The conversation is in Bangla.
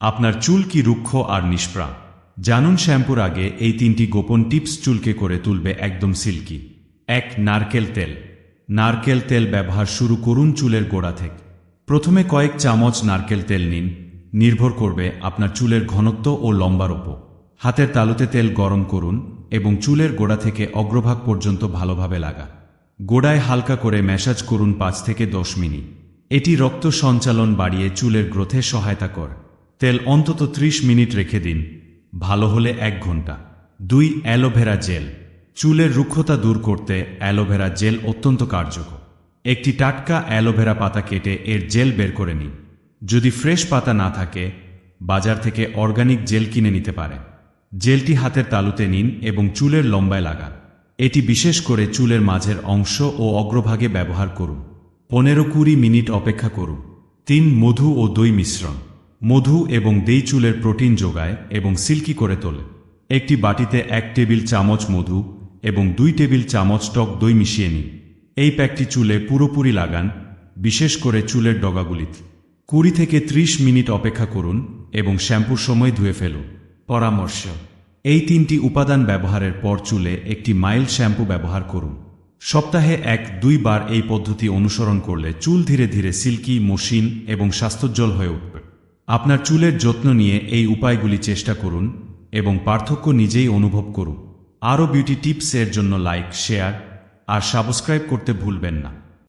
আপনার চুল কি রুক্ষ আর নিষ্প্রাণ? জানুন শ্যাম্পুর আগে এই তিনটি গোপন টিপস চুলকে করে তুলবে একদম সিল্কি। এক, নারকেল তেল। নারকেল তেল ব্যবহার শুরু করুন চুলের গোড়া থেকে। প্রথমে কয়েক চামচ নারকেল তেল নিন। নির্ভর করবে আপনার চুলের ঘনত্ব ও লম্বার ওপর। হাতের তালুতে তেল গরম করুন এবং চুলের গোড়া থেকে অগ্রভাগ পর্যন্ত ভালোভাবে লাগা। গোড়ায় হালকা করে ম্যাসাজ করুন পাঁচ থেকে দশ মিনিট। এটি রক্ত সঞ্চালন বাড়িয়ে চুলের গ্রোথে সহায়তা করে। তেল অন্তত ত্রিশ মিনিট রেখে দিন। ভালো হলে এক ঘণ্টা। দুই, অ্যালোভেরা জেল। চুলের রুক্ষতা দূর করতে অ্যালোভেরা জেল অত্যন্ত কার্যকর। একটি টাটকা অ্যালোভেরা পাতা কেটে এর জেল বের করে নিন। যদি ফ্রেশ পাতা না থাকে, বাজার থেকে অর্গানিক জেল কিনে নিতে পারেন। জেলটি হাতের তালুতে নিন এবং চুলের লম্বায় লাগান। এটি বিশেষ করে চুলের মাঝের অংশ ও অগ্রভাগে ব্যবহার করুন। পনেরো কুড়ি মিনিট অপেক্ষা করুন। তিন, মধু ও দই মিশ্রণ। মধু এবং দেই চুলের প্রোটিন যোগায় এবং সিল্কি করে তোলে। একটি বাটিতে এক টেবিল চামচ মধু এবং দুই টেবিল চামচ টক দই মিশিয়ে নিন। এই প্যাকটি চুলে পুরোপুরি লাগান, বিশেষ করে চুলের ডগাগুলিতে। কুড়ি থেকে ত্রিশ মিনিট অপেক্ষা করুন এবং শ্যাম্পুর সময় ধুয়ে ফেলুন। পরামর্শ, এই তিনটি উপাদান ব্যবহারের পর চুলে একটি মাইল্ড শ্যাম্পু ব্যবহার করুন। সপ্তাহে এক, দুইবার এই পদ্ধতি অনুসরণ করলে চুল ধীরে ধীরে সিল্কি, মসৃণ এবং স্বাস্থ্যোজ্জ্বল হয়ে উঠবে। আপনার চুলের যত্ন নিয়ে এই উপায়গুলি চেষ্টা করুন এবং পার্থক্য নিজেই অনুভব করুন। আরও বিউটি টিপসের জন্য লাইক শেয়ার আর সাবস্ক্রাইব করতে ভুলবেন না।